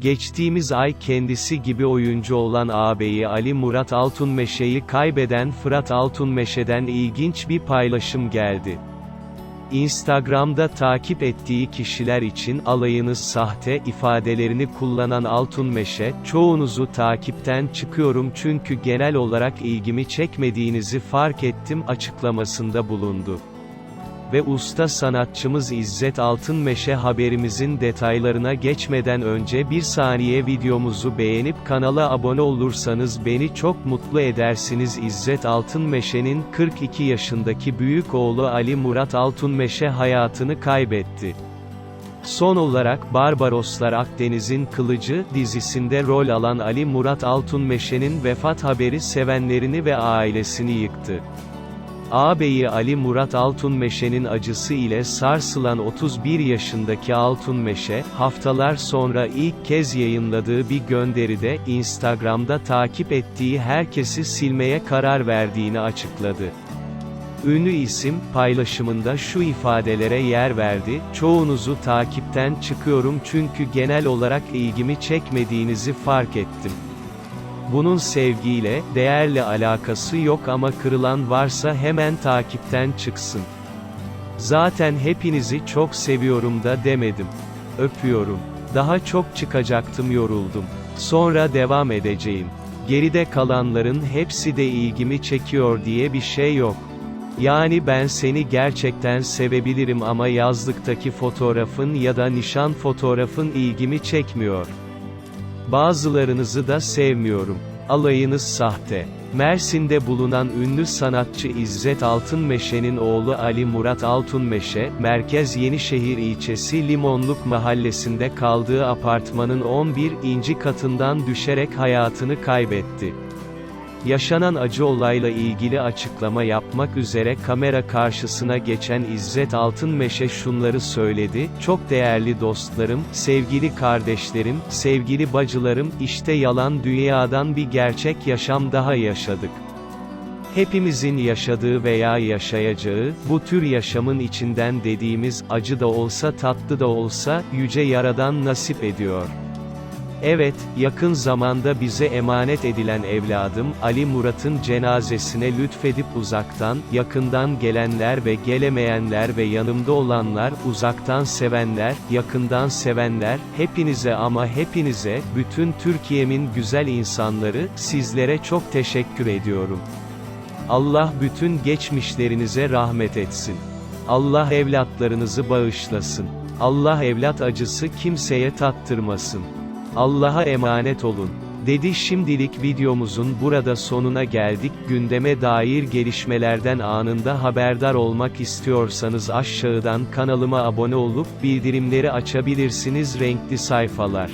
Geçtiğimiz ay kendisi gibi oyuncu olan ağabeyi Ali Murat Altunmeşe'yi kaybeden Fırat Altunmeşe'den ilginç bir paylaşım geldi. Instagram'da takip ettiği kişiler için alayınız sahte ifadelerini kullanan Altunmeşe, çoğunuzu takipten çıkıyorum çünkü genel olarak ilgimi çekmediğinizi fark ettim açıklamasında bulundu. Ve usta sanatçımız İzzet Altınmeşe haberimizin detaylarına geçmeden önce bir saniye videomuzu beğenip kanala abone olursanız beni çok mutlu edersiniz İzzet Altınmeşe'nin 42 yaşındaki büyük oğlu Ali Murat Altunmeşe hayatını kaybetti. Son olarak Barbaroslar Akdeniz'in Kılıcı dizisinde rol alan Ali Murat Altunmeşe'nin vefat haberi sevenlerini ve ailesini yıktı. Ağabeyi Ali Murat Altunmeşe'nin acısı ile sarsılan 31 yaşındaki Altunmeşe, haftalar sonra ilk kez yayınladığı bir gönderide, Instagram'da takip ettiği herkesi silmeye karar verdiğini açıkladı. Ünlü isim, paylaşımında şu ifadelere yer verdi, çoğunuzu takipten çıkıyorum çünkü genel olarak ilgimi çekmediğinizi fark ettim. Bunun sevgiyle, değerle alakası yok ama kırılan varsa hemen takipten çıksın. Zaten hepinizi çok seviyorum da demedim. Öpüyorum. Daha çok çıkacaktım yoruldum. Sonra devam edeceğim. Geride kalanların hepsi de ilgimi çekiyor diye bir şey yok. Yani ben seni gerçekten sevebilirim ama yazlıktaki fotoğrafın ya da nişan fotoğrafın ilgimi çekmiyor. Bazılarınızı da sevmiyorum. Alayınız sahte. Mersin'de bulunan ünlü sanatçı İzzet Altınmeşe'nin oğlu Ali Murat Altunmeşe, Merkez Yenişehir ilçesi Limonluk mahallesinde kaldığı apartmanın 11. inci katından düşerek hayatını kaybetti. Yaşanan acı olayla ilgili açıklama yapmak üzere kamera karşısına geçen İzzet Altınmeşe şunları söyledi, Çok değerli dostlarım, sevgili kardeşlerim, sevgili bacılarım, işte yalan dünyadan bir gerçek yaşam daha yaşadık. Hepimizin yaşadığı veya yaşayacağı, bu tür yaşamın içinden dediğimiz, acı da olsa tatlı da olsa, Yüce Yaradan nasip ediyor. Evet, yakın zamanda bize emanet edilen evladım, Ali Murat'ın cenazesine lütfedip uzaktan, yakından gelenler ve gelemeyenler ve yanımda olanlar, uzaktan sevenler, yakından sevenler, hepinize ama hepinize, bütün Türkiye'min güzel insanları, sizlere çok teşekkür ediyorum. Allah bütün geçmişlerinize rahmet etsin. Allah evlatlarınızı bağışlasın. Allah evlat acısı kimseye tattırmasın. Allah'a emanet olun. Dedi şimdilik videomuzun burada sonuna geldik. Gündeme dair gelişmelerden anında haberdar olmak istiyorsanız aşağıdan kanalıma abone olup bildirimleri açabilirsiniz renkli sayfalar.